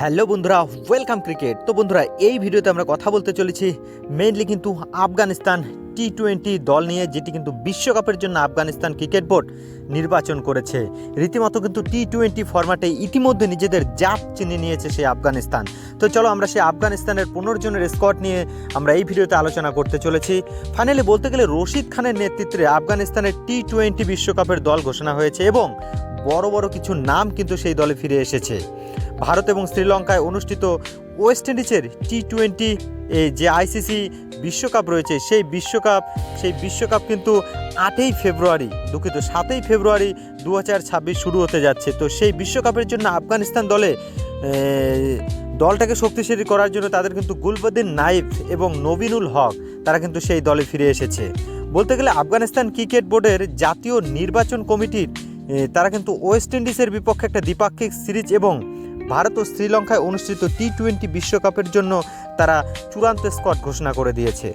Hello বন্ধুরা welcome cricket তো বন্ধুরা, এই ভিডিওতে আমরা কথা বলতে চলেছি মেইনলি কিন্তু আফগানিস্তান টি টোয়েন্টি দল নিয়ে, যেটি কিন্তু বিশ্বকাপের জন্য আফগানিস্তান ক্রিকেট বোর্ড নির্বাচন করেছে। রীতিমতো কিন্তু টি টোয়েন্টি ফরম্যাটে ইতিমধ্যে নিজেদের জাত চিনে নিয়েছে সেই আফগানিস্তান। তো চলো আমরা সেই আফগানিস্তানের পনেরো জনের স্কোয়াড নিয়ে আমরা এই ভিডিওতে আলোচনা করতে চলেছি। ফাইনালি বলতে গেলে রশিদ খানের নেতৃত্বে আফগানিস্তানের টি টোয়েন্টি বিশ্বকাপের দল ঘোষণা হয়েছে এবং বড় বড় কিছু নাম কিন্তু সেই দলে ফিরে এসেছে। ভারত এবং শ্রীলঙ্কায় অনুষ্ঠিত ওয়েস্ট ইন্ডিজের টি টোয়েন্টি এই যে আইসিসি বিশ্বকাপ রয়েছে, সেই বিশ্বকাপ সেই বিশ্বকাপ কিন্তু আটই ফেব্রুয়ারি, দুঃখিত সাতই ফেব্রুয়ারি দু হাজার ছাব্বিশ শুরু হতে যাচ্ছে। তো সেই বিশ্বকাপের জন্য আফগানিস্তান দলে দলটাকে শক্তিশালী করার জন্য তাদের কিন্তু গুলবদ্দিন নাইফ এবং নবিনুল হক, তারা কিন্তু সেই দলে ফিরে এসেছে। বলতে গেলে আফগানিস্তান ক্রিকেট বোর্ডের জাতীয় নির্বাচন কমিটির তারা কিন্তু ওয়েস্ট ইন্ডিজের বিপক্ষে একটা দ্বিপাক্ষিক সিরিজ এবং ভারত ও শ্রীলঙ্কায় অনুষ্ঠিত টি টোয়েন্টি বিশ্বকাপের জন্য তারা চূড়ান্ত স্কোয়াড ঘোষণা করে দিয়েছে।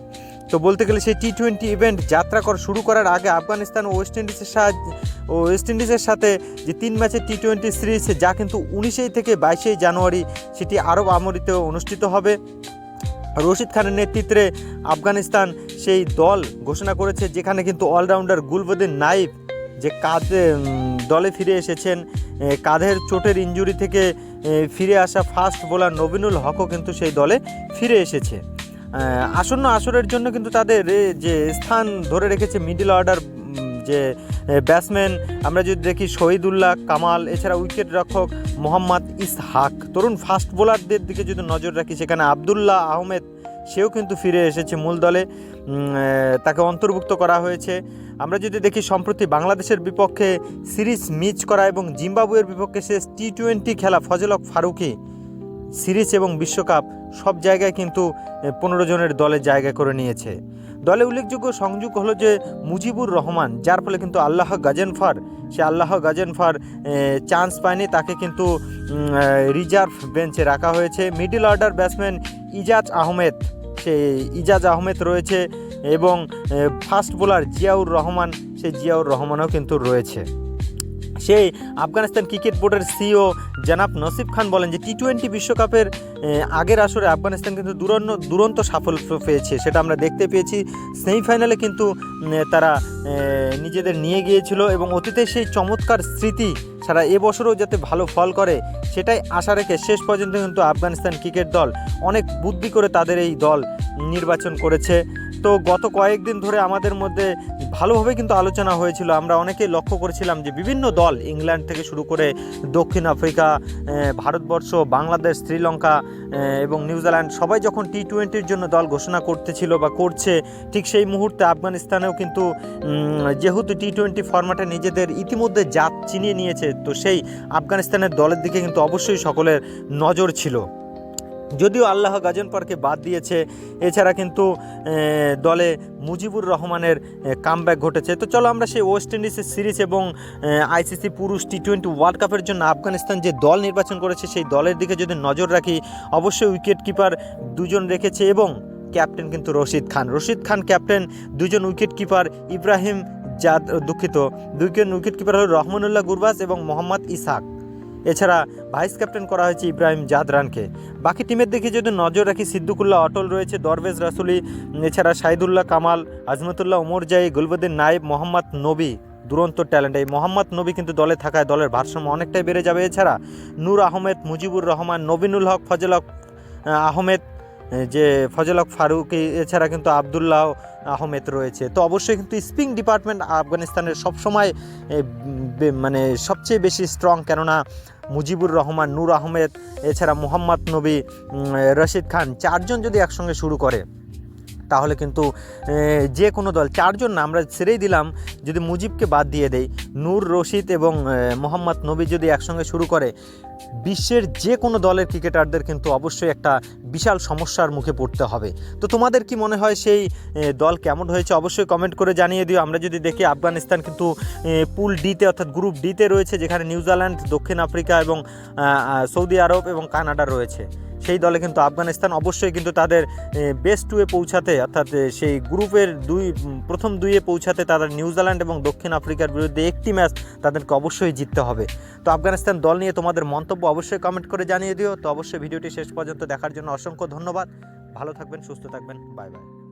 তো বলতে গেলে সেই টি টোয়েন্টি ইভেন্ট যাত্রা কর, শুরু করার আগে আফগানিস্তান ও ওয়েস্ট ইন্ডিজের সাহায্য, ও ওয়েস্ট ইন্ডিজের সাথে যে তিন ম্যাচের টি টোয়েন্টি সিরিজ যা কিন্তু উনিশেই থেকে বাইশেই জানুয়ারি সেটি আরব আমরিতে অনুষ্ঠিত হবে। রশিদ খানের নেতৃত্বে আফগানিস্তান সেই দল ঘোষণা করেছে যেখানে কিন্তু অলরাউন্ডার গুলবদিন নাইফ যে কাঁধে দলে ফিরে এসেছেন কাঁধের চোটের ইঞ্জুরি থেকে ফিরে আসা ফাস্ট বোলার নবিনুল হকও কিন্তু সেই দলে ফিরে এসেছে। আসন্ন আসরের জন্য কিন্তু তাদের যে স্থান ধরে রেখেছে মিডল অর্ডার যে ব্যাটসম্যান আমরা যদি দেখি শহীদুল্লাহ, কামাল, এছাড়া উইকেট রক্ষক মোহাম্মদ ইসহাক। তরুণ ফাস্ট বোলারদের দিকে যদি নজর রাখি, সেখানে আবদুল্লাহ আহমেদ সেও কিন্তু ফিরে এসেছে মূল দলে। তাকে অন্তর্ভুক্ত করা হয়েছে। আমরা যদি দেখি, সম্প্রতি বাংলাদেশের বিপক্ষে সিরিজ মিচ করা এবং জিম্বাবুয়ের বিপক্ষে শেষ টি টোয়েন্টি খেলা ফজলক ফারুকি সিরিজ এবং বিশ্বকাপ সব জায়গায় কিন্তু পনেরো জনের দলে জায়গা করে নিয়েছে। দলে উল্লেখযোগ্য সংযোগ হলো যে, মুজিবুর রহমান, যার ফলে কিন্তু আল্লাহ গাজেনফার, সে আল্লাহ গাজেনফার চান্স পায়নি। তাকে কিন্তু রিজার্ভ বেঞ্চে রাখা হয়েছে। Middle order batsman Ijaz Ahmed. সে ইজাজ আহমেদ রয়েছে এবং ফাস্ট বোলার জিয়াউর রহমান, সেই জিয়াউর রহমানও কিন্তু রয়েছে। সেই আফগানিস্তান ক্রিকেট বোর্ডের সিও জানাব নসিব খান বলেন যে টি টোয়েন্টি বিশ্বকাপের আগের আসরে আফগানিস্তান কিন্তু দুরন্ত দুরন্ত সাফল্য পেয়েছে। সেটা আমরা দেখতে পেয়েছি। সেমিফাইনালে কিন্তু তারা নিজেদের নিয়ে গিয়েছিল এবং অতীতে সেই চমৎকার স্মৃতি সারা এবছরও যাতে ভালো ফল করে, সেটাই আশা রেখে শেষ পর্যন্ত কিন্তু আফগানিস্তান ক্রিকেট দল অনেক বুদ্ধি করে তাদের এই দল নির্বাচন করেছে। তো গত কয়েকদিন ধরে আমাদের মধ্যে ভালোভাবে কিন্তু আলোচনা হয়েছিল। আমরা অনেকেই লক্ষ্য করেছিলাম যে বিভিন্ন দল ইংল্যান্ড থেকে শুরু করে দক্ষিণ আফ্রিকা ভারতবর্ষ, বাংলাদেশ, শ্রীলঙ্কা এবং নিউজিল্যান্ড সবাই যখন টি টোয়েন্টির জন্য দল ঘোষণা করতেছিল বা করছে, ঠিক সেই মুহূর্তে আফগানিস্তানেও কিন্তু যেহেতু টি টোয়েন্টি ফরম্যাটে নিজেদের ইতিমধ্যে জাত চিনিয়ে নিয়েছে, তো সেই আফগানিস্তানের দলের দিকে কিন্তু অবশ্যই সকলের নজর ছিল। যদিও আল্লাহ গাজনপারকে বাদ দিয়েছে, এছাড়া কিন্তু দলে মুজিবুর রহমানের কামব্যাক ঘটেছে। তো চলো আমরা সেই ওয়েস্ট ইন্ডিজের সিরিজ এবং আইসিসি পুরুষ টি টোয়েন্টি ওয়ার্ল্ড কাপের জন্য আফগানিস্তান যে দল নির্বাচন করেছে, সেই দলের দিকে যদি নজর রাখি, অবশ্যই উইকেট কিপার দুজন রেখেছে এবং ক্যাপ্টেন কিন্তু রশিদ খান। রশিদ খান ক্যাপ্টেন দুজন উইকেট কিপার ইব্রাহিম জাদ দুঃখিত। দুইজন উইকেট কিপার হল রহমানুল্লাহ গুরবাজ এবং মোহাম্মদ ইসাক এছাড়া ভাইস ক্যাপ্টেন করা হয়েছে ইব্রাহিম জাদরানকে। বাকি টিমের দিকে যদি নজর রাখি সিদ্দুকুল্লাহ অটল রয়েছে দরবেজ রাসুলি এছাড়া শাহিদুল্লাহ কামাল আজমতুল্লাহ ওমরজাই গুলবুদ্দিন নাইব মোহাম্মদ নবী দুরন্ত ট্যালেন্ট। এই মোহাম্মদ নবী কিন্তু দলে থাকায় দলের ভারসাম্য অনেকটাই বেড়ে যাবে। এছাড়া নূর আহমেদ মুজিবুর রহমান নবিনুল হক ফজলক আহ, আহমেদ যে ফজলক ফারুকি এছাড়া কিন্তু আবদুল্লাহ আহমেদ রয়েছে। তো অবশ্যই কিন্তু স্পিং ডিপার্টমেন্ট আফগানিস্তানের সবসময় মানে সবচেয়ে বেশি স্ট্রং কেননা মুজিবুর রহমান নূর আহমেদ এছাড়া মোহাম্মদ নবী রশিদ খান চারজন যদি একসঙ্গে শুরু করে। তাহলে কিন্তু যে কোনো দল, চারজন না, আমরা ছেড়েই দিলাম, যদি মুজিবকে বাদ দিয়ে দেই। নূর, রশিদ এবং মোহাম্মদ নবী যদি একসঙ্গে শুরু করে, বিশ্বের যে কোনো দলের ক্রিকেটারদের কিন্তু অবশ্যই একটা বিশাল সমস্যার মুখে পড়তে হবে। তো তোমাদের কি মনে হয় সেই দল কেমন হয়েছে? অবশ্যই কমেন্ট করে জানিয়ে দিও। আমরা যদি দেখি, আফগানিস্তান কিন্তু পুল ডিতে অর্থাৎ গ্রুপ ডিতে রয়েছে, যেখানে নিউজিল্যান্ড, দক্ষিণ আফ্রিকা এবং সৌদি আরব এবং কানাডা রয়েছে। সেই দলে কিন্তু আফগানিস্তান অবশ্যই কিন্তু তাদের বেস্ট টুয়ে পৌঁছাতে, অর্থাৎ সেই গ্রুপের দুই প্রথম দুইয়ে পৌঁছাতে তাদের নিউজিল্যান্ড এবং দক্ষিণ আফ্রিকার বিরুদ্ধে একটি ম্যাচ তাদেরকে অবশ্যই জিততে হবে। তো আফগানিস্তান দল নিয়ে তোমাদের মন্তব্য অবশ্যই কমেন্ট করে জানিয়ে দিও। তো অবশ্যই ভিডিওটি শেষ পর্যন্ত দেখার জন্য অসংখ্য ধন্যবাদ। ভালো থাকবেন, সুস্থ থাকবেন। Bye bye